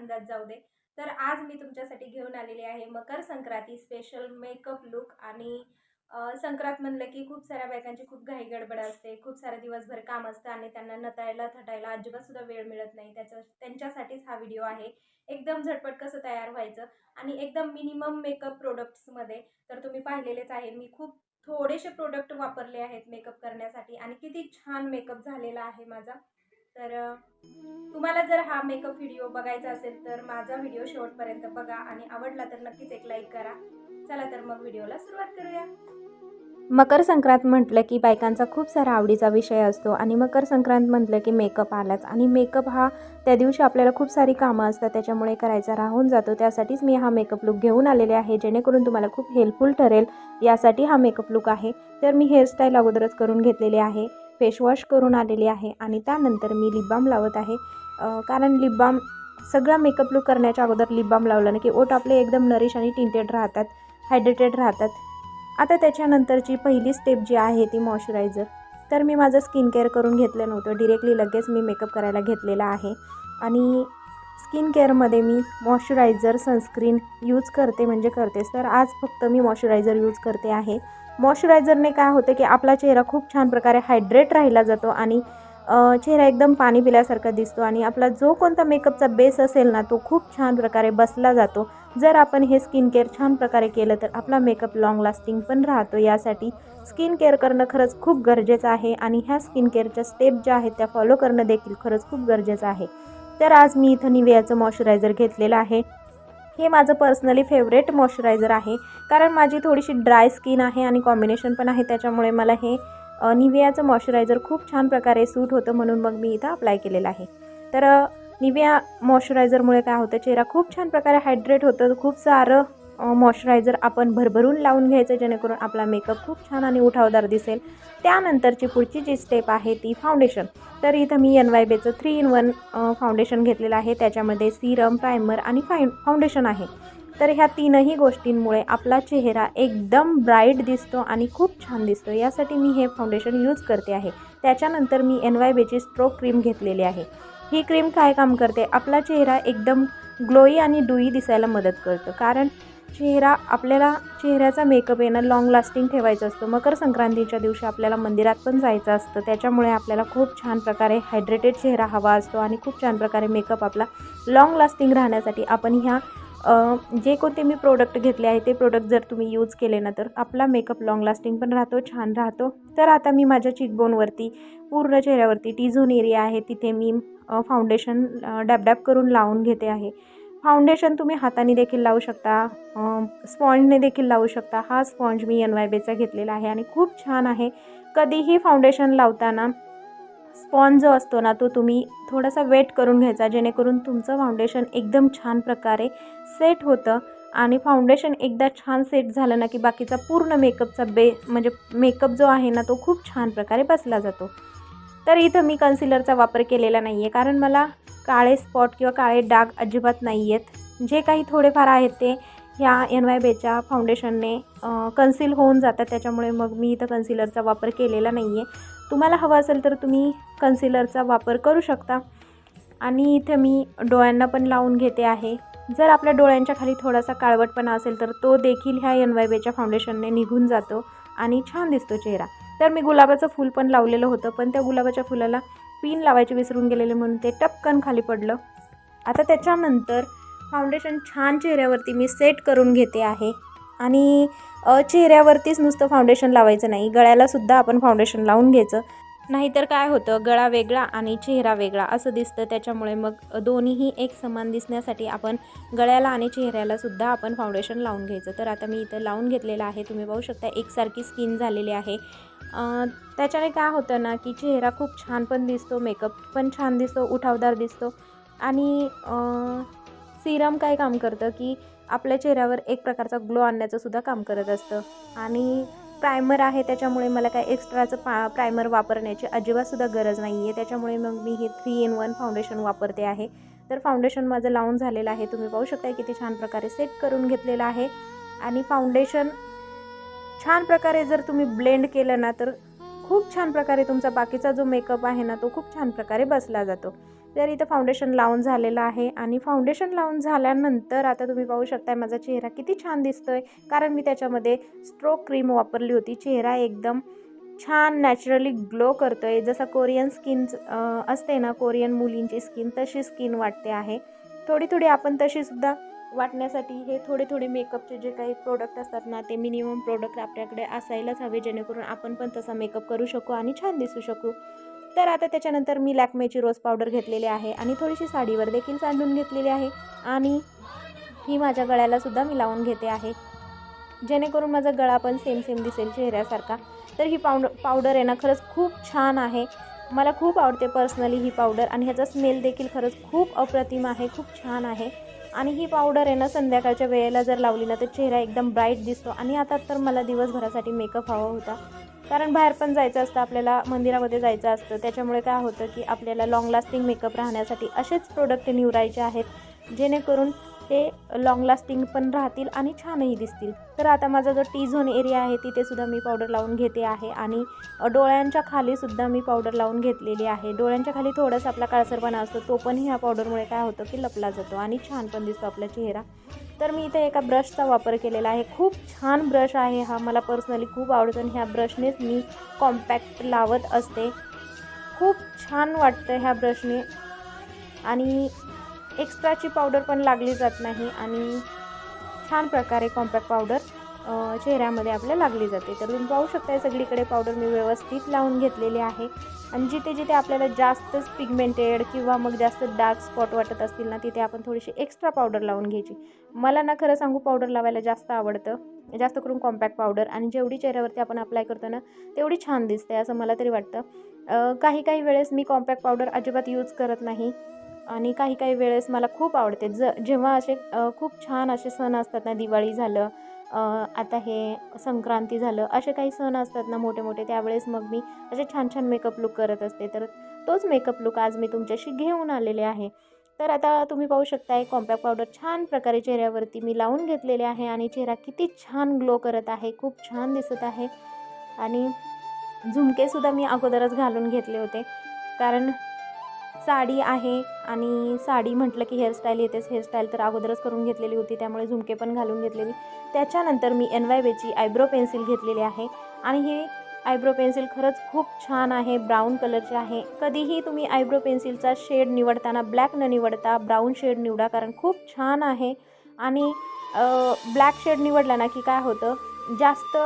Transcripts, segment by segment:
आनंदात जाऊ दे. तर आज मी तुमच्यासाठी घेऊन आलेली आहे Makar Sankranti special makeup look आणि संक्रांत म्हणलं की खूप साऱ्या बायकांची खूप घाई गडबड असते. खूप सारं दिवसभर काम असतं आणि त्यांना नतायला थटायला अजिबातसुद्धा वेळ मिळत नाही. त्याच्या त्यांच्यासाठीच हा व्हिडिओ आहे. एकदम झटपट कसं तयार व्हायचं आणि एकदम मिनिमम मेकअप प्रोडक्ट्समध्ये तर तुम्ही पाहिलेलेच आहे. मी खूप थोडेसे प्रोडक्ट वापरले आहेत मेकअप करण्यासाठी आणि किती छान मेकअप झालेला आहे माझा. तर तुम्हाला जर हा मेकअप व्हिडिओ बघायचा असेल तर माझा व्हिडिओ शेवटपर्यंत बघा आणि आवडला तर नक्कीच एक लाईक करा. चला तर मग व्हिडिओला सुरुवात करूया. मकर संक्रांत म्हटलं की बायकांचा खूप सारा आवडीचा विषय असतो आणि मकर संक्रांत म्हटलं की मेकअप आलाच आणि मेकअप हा त्या दिवशी आपल्याला खूप सारी कामं असतात त्याच्यामुळे करायचा राहून जातो. त्यासाठीच मी हा मेकअप लुक घेऊन आलेले आहे जेणेकरून तुम्हाला खूप हेल्पफुल ठरेल. यासाठी हा मेकअप लुक आहे. तर मी हेअरस्टाईल अगोदरच करून घेतलेली आहे. फेसवॉश करून आलेली आहे आणि त्यानंतर मी लिप बाम लावत आहे. कारण लिप बाम सगळा मेकअप लुक करण्याच्या अगोदर लिप बाम लावलं ना की ओठ आपले एकदम नरिश आणि टिंटेड राहतात हायड्रेटेड राहतात. आता त्याच्यानंतरची पहिली स्टेप जी आहे ती मॉइश्चरायझर तर मी माझं स्किन केअर करून घेतलं नव्हतं. डिरेक्टली लगेच मी मेकअप करायला घेतलेला आहे. आणि स्किन केअरमध्ये मी मॉइश्चरायझर सनस्क्रीन यूज करते म्हणजे करतेच. तर आज फक्त मी मॉइश्चरायझर यूज करते आहे. मॉइश्चरायझरने काय होतं की आपला चेहरा खूप छान प्रकारे हायड्रेट राहिला जातो आणि चेहरा एकदम पाणी पिल्यासारखा दिसतो आणि आपला जो कोणता मेकअपचा बेस असेल ना तो खूप छान प्रकारे बसला जातो. जर आपण हे स्किन केअर छान प्रकारे केलं तर आपला मेकअप लाँग लास्टिंग पण राहतो. यासाठी स्किन केअर करणं खरंच खूप गरजेचं आहे आणि ह्या स्किन केअरच्या स्टेप ज्या आहेत त्या फॉलो करणं देखील खरंच खूप गरजेचं आहे. तर आज मी इथं निवियाचं मॉइश्चरायझर घेतलेलं आहे. हे माझं पर्सनली फेवरेट मॉइश्चरायझर आहे. कारण माझी थोडीशी ड्राय स्किन आहे आणि कॉम्बिनेशन पण आहे त्याच्यामुळे मला हे अ, निवियाचं मॉइश्चरायझर खूप छान प्रकारे सूट होतं म्हणून मग मी इथं अप्लाय केलेलं आहे. तर अ, निविया मॉइश्चरायझरमुळे काय होतं? चेहरा खूप छान प्रकारे हायड्रेट होतं खूप सारं मॉइश्चरायझर आपण भरभरून लावून घ्यायचं जेणेकरून आपला मेकअप खूप छान आणि उठावदार दिसेल. त्यानंतरची पुढची जी स्टेप आहे ती फाउंडेशन तर इथं मी एन वाय बेचं थ्री इन वन फाउंडेशन घेतलेलं आहे. त्याच्यामध्ये सिरम प्रायमर आणि फाय फाउंडेशन आहे. तर ह्या तीनही गोष्टींमुळे आपला चेहरा एकदम ब्राईट दिसतो आणि खूप छान दिसतो. यासाठी मी हे फाउंडेशन यूज करते आहे. त्याच्यानंतर मी एन वाय बेची स्ट्रोक क्रीम घेतलेली आहे. ही क्रीम काय काम करते? आपला चेहरा एकदम ग्लोई आणि डुई दिसायला मदत करतं. कारण चेहरा आपल्याला चेहऱ्याचा मेकअप येणं लाँग लास्टिंग ठेवायचं असतं. मकर संक्रांतीच्या दिवशी आपल्याला मंदिरात पण जायचं असतं. त्याच्यामुळे आपल्याला खूप छान प्रकारे हायड्रेटेड चेहरा हवा असतो आणि खूप छान प्रकारे मेकअप आपला लाँग लास्टिंग राहण्यासाठी आपण ह्या जे कोणते मी प्रोडक्ट घेतले आहे ते प्रोडक्ट जर तुम्ही यूज केले ना तर आपला मेकअप लाँग लास्टिंग पण राहतो छान राहतो. तर आता मी माझ्या चिकबोनवरती पूर्ण चेहऱ्यावरती टी झोन एरिया आहे. तिथे मी foundation dab dab dab dab करून लावून घेते आहे. फाउंडेशन तुम्ही हाताने देखील लावू शकता. स्पॉन्जने देखील लावू शकता. हा स्पॉन्ज मी एन वाय बेचा घेतलेला आहे आणि खूप छान आहे. कधीही फाउंडेशन लावताना स्पॉन्ज जो असतो ना तो तुम्ही थोडासा वेट करून घ्यायचा जेणेकरून तुमचं फाउंडेशन एकदम छान प्रकारे सेट होतं आणि फाउंडेशन एकदा छान सेट झालं ना की बाकीचा पूर्ण मेकअपचा बे म्हणजे मेकअप जो आहे ना तो खूप छान प्रकारे बसला जातो. तर इथं मी कन्सिलरचा वापर केलेला नाही आहे कारण मला काळे स्पॉट किंवा काळे डाग अजिबात नाही आहेत जे काही थोडेफार आहेत ते ह्या एन वाय बेच्या फाउंडेशनने कन्सील होऊन जातात. त्याच्यामुळे मग मी इथं कन्सिलरचा वापर केलेला नाही आहे तुम्हाला हवं असेल तर तुम्ही कन्सिलरचा वापर करू शकता. आणि इथे मी डोळ्यांना पण लावून घेते आहे. जर आपल्या डोळ्यांच्या खाली थोडासा काळवटपणा असेल तर तो देखील ह्या एन वाय बेच्या फाउंडेशनने निघून जातो आणि छान दिसतो चेहरा. तर मी गुलाबाचं फूल पण लावलेलं होतं पण त्या गुलाबाच्या फुलाला पिन लावायचे विसरून गेलेले म्हणून ते टपकन खाली पडलं. आता त्याच्यानंतर फाउंडेशन छान चेहऱ्यावरती मी सेट करून घेते आहे. आणि चेहऱ्यावरतीच नुसतं फाउंडेशन लावायचं नाही गळ्यालासुद्धा आपण फाउंडेशन लावून घ्यायचं. नाहीतर काय होतं गळा वेगळा आणि चेहरा वेगळा असं दिसतं त्याच्यामुळे मग दोन्हीही एक समान दिसण्यासाठी आपण गळ्याला आणि चेहऱ्यालासुद्धा आपण फाउंडेशन लावून घ्यायचं. तर आता मी इथं लावून घेतलेलं आहे तुम्ही पाहू शकता एकसारखी स्किन झालेली आहे. त्याच्याने काय होतं ना की चेहरा खूप छान पण दिसतो मेकअप पण छान दिसतो उठावदार दिसतो. आणि सिरम काय काम करतं की आपल्या चेहऱ्यावर एक प्रकारचा ग्लो आणण्याचं सुद्धा काम करत असतं. आणि प्रायमर आहे त्याच्यामुळे मला काय एक्स्ट्राचं पा प्रायमर वापरण्याची अजिबातसुद्धा गरज नाही आहे त्याच्यामुळे मग मी हे थ्री इन वन फाउंडेशन वापरते आहे. तर फाउंडेशन माझं लावून झालेलं आहे. तुम्ही पाहू शकता किती छान प्रकारे सेट करून घेतलेलं आहे. आणि फाउंडेशन छान प्रकारे जर तुम्ही ब्लेंड केलं ना तर खूप छान प्रकारे तुमचा बाकीचा जो मेकअप आहे ना तो खूप छान प्रकारे बसला जातो. तर इथं फाउंडेशन लावून झालेलं आहे आणि फाउंडेशन लावून झाल्यानंतर आता तुम्ही पाहू शकताय माझा चेहरा किती छान दिसतोय. कारण मी त्याच्यामध्ये स्ट्रोक क्रीम वापरली होती. चेहरा एकदम छान नॅचरली ग्लो करतो आहे जसं कोरियन स्किन असते ना कोरियन मुलींची स्किन तशी स्किन वाटते आहे. थोडी थोडी आपण तशीसुद्धा वाटण्यासाठी हे थोडे थोडे मेकअपचे जे काही प्रोडक्ट असतात ना ते मिनिमम प्रोडक्ट आपल्याकडे असायलाच हवे जेणेकरून आपण पण तसा मेकअप करू शकू आणि छान दिसू शकू. तर आता त्याच्यानंतर मी लॅकमेची रोज पावडर घेतलेली आहे आणि थोडीशी साडीवर देखील सांडून घेतलेली आहे. आणि ही माझ्या गळ्यालासुद्धा मी लावून घेते आहे. जेणेकरून माझा गळा पण सेम सेम दिसेल चेहऱ्यासारखा. तर ही पावड पावडर आहे ना खरंच खूप छान आहे. मला खूप आवडते पर्सनली ही पावडर आणि ह्याचा स्मेल देखील खरंच खूप अप्रतिम आहे खूप छान आहे. आणि ही पावडर आहे ना संध्याकाळच्या वेळेला जर लावली ना तर चेहरा एकदम ब्राईट दिसतो. आणि आता तर मला दिवसभरासाठी मेकअप हवा होता. कारण बाहेर पण जायचं असतं आपल्याला मंदिरामध्ये जायचं असतं. त्याच्यामुळे काय होतं की आपल्याला लाँग लास्टिंग मेकअप राहण्यासाठी असेच प्रोडक्ट निवडायचे आहेत जेणेकरून ते लाँग लास्टिंग पण राहतील आणि छानही दिसतील. तर आता माझा जो टी झोन एरिया आहे तिथे सुद्धा मी पावडर लावून घेते आहे आणि डोळ्यांच्या खालीसुद्धा मी पावडर लावून घेतलेली आहे. डोळ्यांच्या खाली थोडासा आपला काळसरपणा असतो तो पण ह्या पावडरमुळे काय होतं की लपला जातो आणि छान पण दिसतो आपला चेहरा. तर मी इथे एका ब्रशचा वापर केलेला आहे. खूप छान ब्रश आहे हा. मला पर्सनली खूप आवडतो आणि ह्या ब्रशनेच मी कॉम्पॅक्ट लावत असते. खूप छान वाटतं ह्या ब्रशने आणि एक्स्ट्राची पावडर पण लागली जात नाही आणि छान प्रकारे कॉम्पॅक्ट पावडर चेहऱ्यामध्ये आपल्या लागली जाते. तर तुम्ही पाहू शकता सगळीकडे पावडर मी व्यवस्थित लावून घेतलेली आहे. आणि जिथे जिथे आपल्याला जास्तच पिगमेंटेड किंवा मग जास्त डार्क स्पॉट वाटत असतील ना तिथे आपण थोडीशी एक्स्ट्रा पावडर लावून घ्यायची. मला ना खरं सांगू पावडर लावायला जास्त आवडतं. जास्त करून कॉम्पॅक्ट पावडर आणि जेवढी चेहऱ्यावरती आपण अप्लाय करतो ना तेवढी छान दिसते असं मला तरी वाटतं. काही काही वेळेस मी कॉम्पॅक्ट पावडर अजिबात यूज करत नाही. आणि काही काही वेळेस मला खूप आवडते. ज जेव्हा असे खूप छान असे सण असतात ना दिवाळी झालं आता हे संक्रांती झालं असे काही सण असतात ना मोठे मोठे त्यावेळेस मग मी असे छान छान मेकअप लुक करत असते. तर तोच मेकअप लुक आज मी तुमच्याशी घेऊन आलेले आहे. तर आता तुम्ही पाहू शकताय कॉम्पॅक्ट पावडर छान प्रकारे चेहऱ्यावरती मी लावून घेतलेले आहे आणि चेहरा किती छान ग्लो करत आहे खूप छान दिसत आहे. आणि झुमकेसुद्धा मी अगोदरच घालून घेतले होते. कारण साडी आहे आणि साडी म्हटलं की हेअरस्टाईल येतेच. हेअरस्टाईल तर अगोदरच करून घेतलेली होती त्यामुळे झुमके पण घालून घेतलेली. त्याच्यानंतर मी एन वाय बेची आयब्रो पेन्सिल घेतलेली आहे आणि ही आयब्रो पेन्सिल खरंच खूप छान आहे ब्राऊन कलरची आहे. कधीही तुम्ही आयब्रो पेन्सिलचा शेड निवडताना ब्लॅक न निवडता ब्राऊन शेड निवडा कारण खूप छान आहे. आणि ब्लॅक शेड निवडला ना की काय होतं जास्त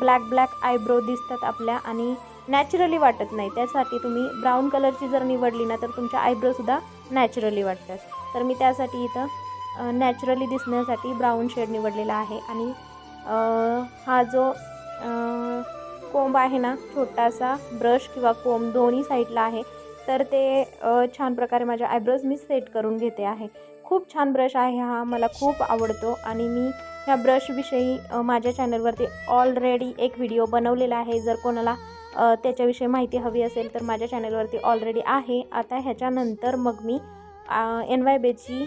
ब्लॅक ब्लॅक आयब्रो दिसतात आपल्या आणि नॅचरली वाटत नाही. त्यासाठी तुम्ही ब्राऊन कलरची जर निवडली ना तर तुमच्या आयब्रोसुद्धा नॅचरली वाटतात. तर मी त्यासाठी इथं नॅचरली दिसण्यासाठी ब्राऊन शेड निवडलेला आहे. आणि हा जो कोंब आहे ना छोटासा ब्रश किंवा कोंब दोन्ही साईडला आहे. तर ते छान प्रकारे माझ्या आयब्रोज मी सेट करून घेते आहे. खूप छान ब्रश आहे हा मला खूप आवडतो. आणि मी ह्या ब्रशविषयी माझ्या चॅनलवरती ऑलरेडी एक व्हिडिओ बनवलेला आहे. जर कोणाला त्याच्याविषयी माहिती हवी असेल तर माझ्या चॅनलवरती ऑलरेडी आहे. आता ह्याच्यानंतर मग मी एन वाय बेची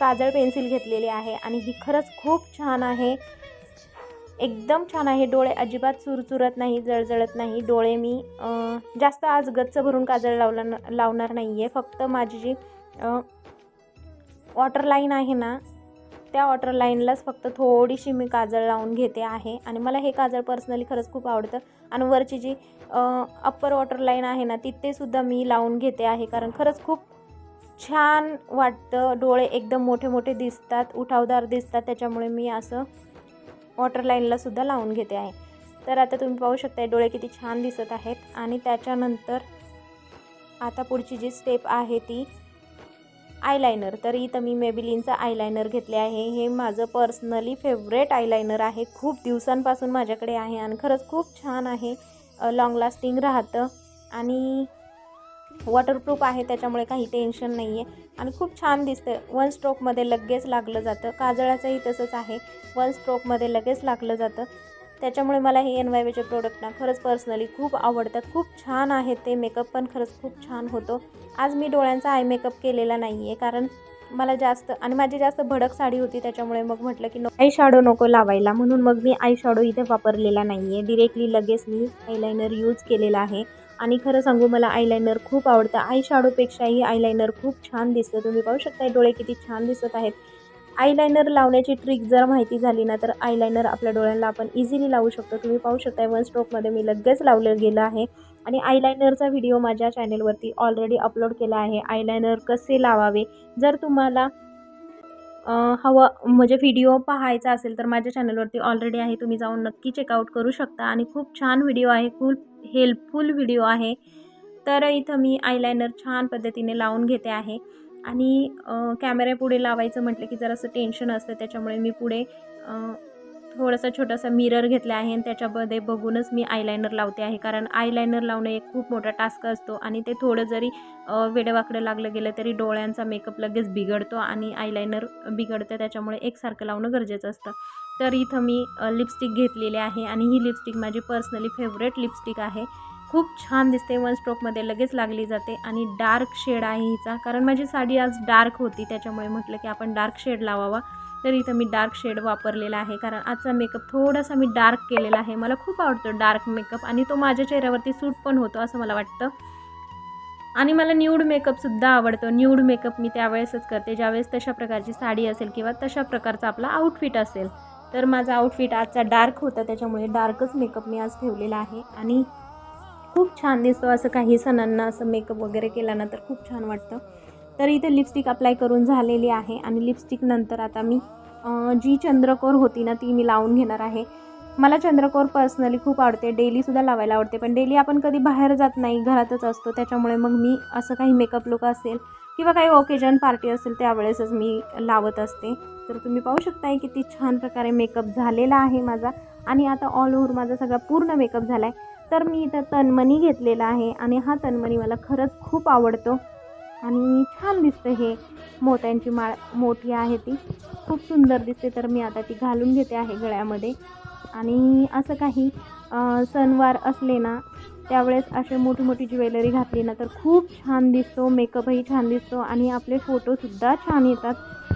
काजळ पेन्सिल घेतलेली आहे आणि ही खरंच खूप छान आहे. एकदम छान आहे. डोळे अजिबात चुरचुरत नाही जळजळत नाही. डोळे मी जास्त आज गच्च भरून काजळ लावला लावणार नाही आहे फक्त माझी जी वॉटर लाईन आहे ना त्या वॉटर लाईनलाच फक्त थोडीशी मी काजळ लावून घेते आहे. आणि मला हे काजळ पर्सनली खरंच खूप आवडतं. आणि वरची जी अप्पर वॉटर लाईन आहे ना तिथेसुद्धा मी लावून घेते आहे. कारण खरंच खूप छान वाटतं. डोळे एकदम मोठे मोठे दिसतात उठावदार दिसतात. त्याच्यामुळे मी असं वॉटर लाईनलासुद्धा लावून घेते आहे. तर आता तुम्ही पाहू शकता डोळे किती छान दिसत आहेत. आणि त्याच्यानंतर आता पुढची जी स्टेप आहे ती आयलायनर. तर इथं मी मेबिलिनचं आयलायनर घेतले आहे. हे माझं पर्सनली फेवरेट आयलायनर आहे. खूप दिवसांपासून माझ्याकडे आहे आणि खरंच खूप छान आहे. लाँग लास्टिंग राहतं. आणि वॉटरप्रूफ आहे त्याच्यामुळे काही टेन्शन नाही आहे आणि खूप छान दिसतं वन स्ट्रोकमध्ये लगेच लागलं जातं. काजळाचंही तसंच आहे. वन स्ट्रोकमध्ये लगेच लागलं जातं. त्याच्यामुळे मला हे एन वाय वेचे प्रोडक्ट ना खरंच पर्सनली खूप आवडतात. खूप छान आहेत ते मेकअप पण खरंच खूप छान होतो. आज मी डोळ्यांचा आय मेकअप केलेला नाही आहे कारण मला जास्त आणि माझी जास्त भडक साडी होती त्याच्यामुळे मग म्हटलं की आय शॅडो नको लावायला. म्हणून मग मी आय शॅडो इथे वापरलेला नाही आहे डिरेक्टली लगेच मी आयलायनर यूज केलेला आहे. आणि खरं सांगू मला आयलायनर खूप आवडतं. आय शॅडोपेक्षाही आयलायनर खूप छान दिसतं. तुम्ही पाहू शकता डोळे किती छान दिसत आहेत. आयलायनर लावण्याची ट्रिक जर माहिती झाली ना तर आयलायनर आपल्या डोळ्यांना आपण इझिली लावू शकतो. तुम्ही पाहू शकता वन स्ट्रोकमध्ये मी लगेच लावलं गेलं आहे. आणि आयलायनरचा व्हिडिओ माझ्या चॅनेलवरती ऑलरेडी अपलोड केला आहे. आयलायनर कसे लावावे? जर तुम्हाला हवं म्हणजे व्हिडिओ पाहायचा असेल तर माझ्या चॅनलवरती ऑलरेडी आहे. तुम्ही जाऊन नक्की चेकआउट करू शकता. आणि खूप छान व्हिडिओ आहे. खूप हेल्पफुल व्हिडिओ आहे. तर इथं मी आयलायनर छान पद्धतीने लावून घेते आहे. आणि कॅमेऱ्यापुढे लावायचं म्हटलं की जरासं टेन्शन असतं त्याच्यामुळे मी पुढे थोडासा छोटासा मिरर घेतला आहे आणि त्याच्यामध्ये बघूनच मी आयलायनर लावते आहे. कारण आयलायनर लावणं एक खूप मोठा टास्क असतो आणि ते थोडं जरी वेडेवाकडं लागलं गेलं तरी डोळ्यांचा मेकअप लगेच बिघडतो आणि आयलायनर बिघडतं त्याच्यामुळे एकसारखं लावणं गरजेचं असतं. तर इथं मी लिपस्टिक घेतलेली आहे आणि ही लिपस्टिक माझी पर्सनली फेवरेट लिपस्टिक आहे. खूप छान दिसते. वन स्ट्रोकमध्ये लगेच लागली जाते आणि डार्क शेड आहे हिचा. कारण माझी साडी आज डार्क होती त्याच्यामुळे म्हटलं की आपण डार्क शेड लावावा. तर इथं मी डार्क शेड वापरलेला आहे. कारण आजचा मेकअप थोडासा मी डार्क केलेला आहे. मला खूप आवडतो डार्क मेकअप आणि तो माझ्या चेहऱ्यावरती सूट पण होतो असं मला वाटतं. आणि मला न्यूड मेकअपसुद्धा आवडतो. न्यूड मेकअप मी त्यावेळेसच करते. ज्यावेळेस तशा प्रकारची साडी असेल किंवा तशा प्रकारचा आपला आउटफिट असेल. तर माझा आउटफिट आजचा डार्क होता त्याच्यामुळे डार्कच मेकअप मी आज ठेवलेला आहे. आणि खूप छान दिसतो असं काही सणांना असं मेकअप वगैरे केला ना तर खूप छान वाटतं. तर इथे लिपस्टिक अप्लाय करून झालेली आहे आणि लिपस्टिक नंतर आता मी जी चंद्रकोर होती ना ती मी लावून घेणार आहे. मला चंद्रकोर पर्सनली खूप आवडते. डेलीसुद्धा लावायला आवडते. पण डेली आपण कधी बाहेर जात नाही घरातच असतो त्याच्यामुळे मग मी असं काही मेकअप लुक असेल किंवा काही ओकेजन पार्टी असेल त्यावेळेसच मी लावत असते. तर तुम्ही पाहू शकताय किती छान प्रकारे मेकअप झालेला आहे माझा. आणि आता ऑल ओव्हर माझा सगळा पूर्ण मेकअप झाला आहे तर मी इथं तनमनी घेतलेला आहे आणि हा तनमनी मला खरंच खूप आवडतो. आणि छान दिसतं हे मोत्यांची माळ मोठी आहे ती. खूप सुंदर दिसते तर मी आता ती घालून घेते आहे गळ्यामध्ये. आणि असं काही सणवार असले ना त्यावेळेस असे मोठी मोठी ज्वेलरी घातली ना तर खूप छान दिसतो मेकअपही छान दिसतो आणि आपले फोटोसुद्धा छान येतात.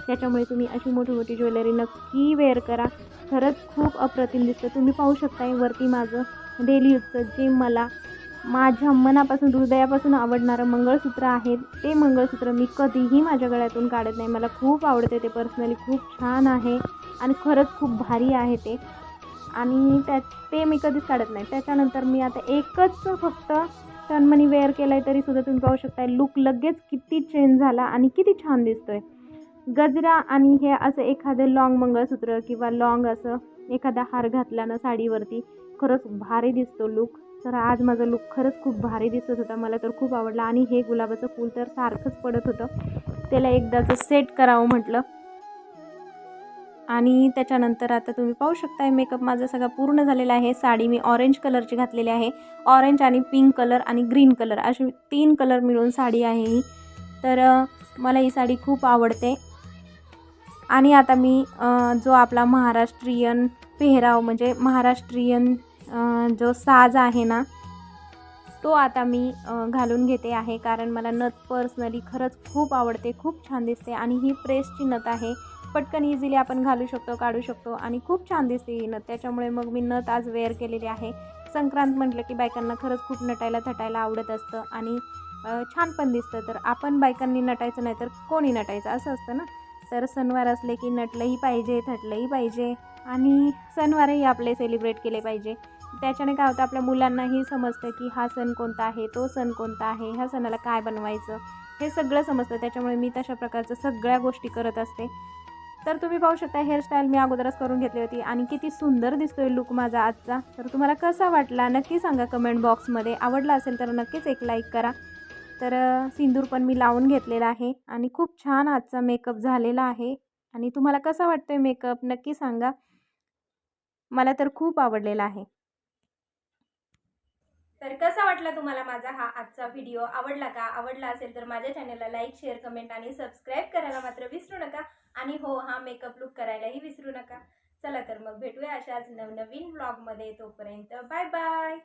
त्याच्यामुळे तुम्ही अशी मोठी मोठी ज्वेलरी नक्की वेअर करा. खरंच खूप अप्रतिम दिसतं. तुम्ही पाहू शकता वरती माझं डेली यूजचं जे मला माझ्या मनापासून हृदयापासून आवडणारं मंगळसूत्र आहे ते मंगळसूत्र मी कधीही माझ्या गळ्यातून काढत नाही. मला खूप आवडते ते पर्सनली खूप छान आहे आणि खरंच खूप भारी आहे ते. आणि त्या ते मी कधीच काढत नाही. त्याच्यानंतर मी आता एकच फक्त तन्मणी वेअर केलं आहे तरीसुद्धा तुम्ही पाहू शकता लुक लगेच किती चेंज झाला आणि किती छान दिसतोय. गजरा आणि हे असं एखादं लॉंग मंगळसूत्र किंवा लॉंग असं एखादा हार घातला ना साडीवरती खरंच भारी दिसतो लुक तर आज माझा लुक खरंच खूप भारी दिसत होता. मला तर खूप आवडला. आणि हे गुलाबाचं फूल तर सारखंच पडत होतं. त्याला एकदाचं सेट करावं म्हटलं. आणि त्याच्यानंतर आता तुम्ही पाहू शकताय मेकअप माझा सगळा पूर्ण झालेला आहे. साडी मी ऑरेंज कलरची घातलेली आहे. ऑरेंज आणि पिंक कलर आणि ग्रीन कलर असे तीन कलर मिळून साडी आहे ही. तर मला ही साडी खूप आवडते. आणि आता मी जो आपला महाराष्ट्रीयन पेहराव म्हणजे महाराष्ट्रीयन जो साज आहे ना तो आता मी घालून घेते आहे. कारण मला नथ पर्सनली खरंच खूप आवडते खूप छान दिसते आणि ही प्रेसची नथ आहे. पटकन इझिली आपण घालू शकतो काढू शकतो आणि खूप छान दिसते ही नथ. त्याच्यामुळे मग मी नथ आज वेअर केलेली आहे. संक्रांत म्हटलं की बायकांना खरंच खूप नटायला थटायला आवडत असतं आणि छान पण दिसतं. तर आपण बायकांनी नटायचं नाही तर कोणी नटायचं? असं असतं ना? तर सणवार असले की नटलंही पाहिजे थटलंही पाहिजे आणि सणवारही आपले सेलिब्रेट केले पाहिजे. त्याच्याने काय होतं आपल्या मुलांनाही समजतं की हा सण कोणता आहे तो सण कोणता आहे ह्या सणाला काय बनवायचं हे सगळं समजतं. त्याच्यामुळे मी तशा प्रकारचं सगळ्या गोष्टी करत असते. तर तुम्ही पाहू शकता हेअरस्टाईल मी अगोदरच करून घेतली होती आणि किती सुंदर दिसतोय लुक माझा आजचा. तर तुम्हाला कसा वाटला नक्की सांगा कमेंट बॉक्समध्ये आवडला असेल तर नक्कीच एक लाईक करा. तर सिंदूर पण मी लावून घेतलेला आहे आणि खूप छान आजचा मेकअप झालेला आहे. आणि तुम्हाला कसा वाटतोय मेकअप नक्की सांगा. मला तर खूप आवडलेला आहे. तर कसा वाटला तुम्हाला माझा हा आजचा व्हिडिओ आवडला का? आवडला असेल तर माझ्या चॅनलला लाईक शेअर कमेंट आणि सबस्क्राईब करायला मात्र विसरू नका. आणि हो हा मेकअप लुक करायलाही विसरू नका. चला तर मग भेटूया अशाच नवनवीन ब्लॉगमध्ये तोपर्यंत बाय बाय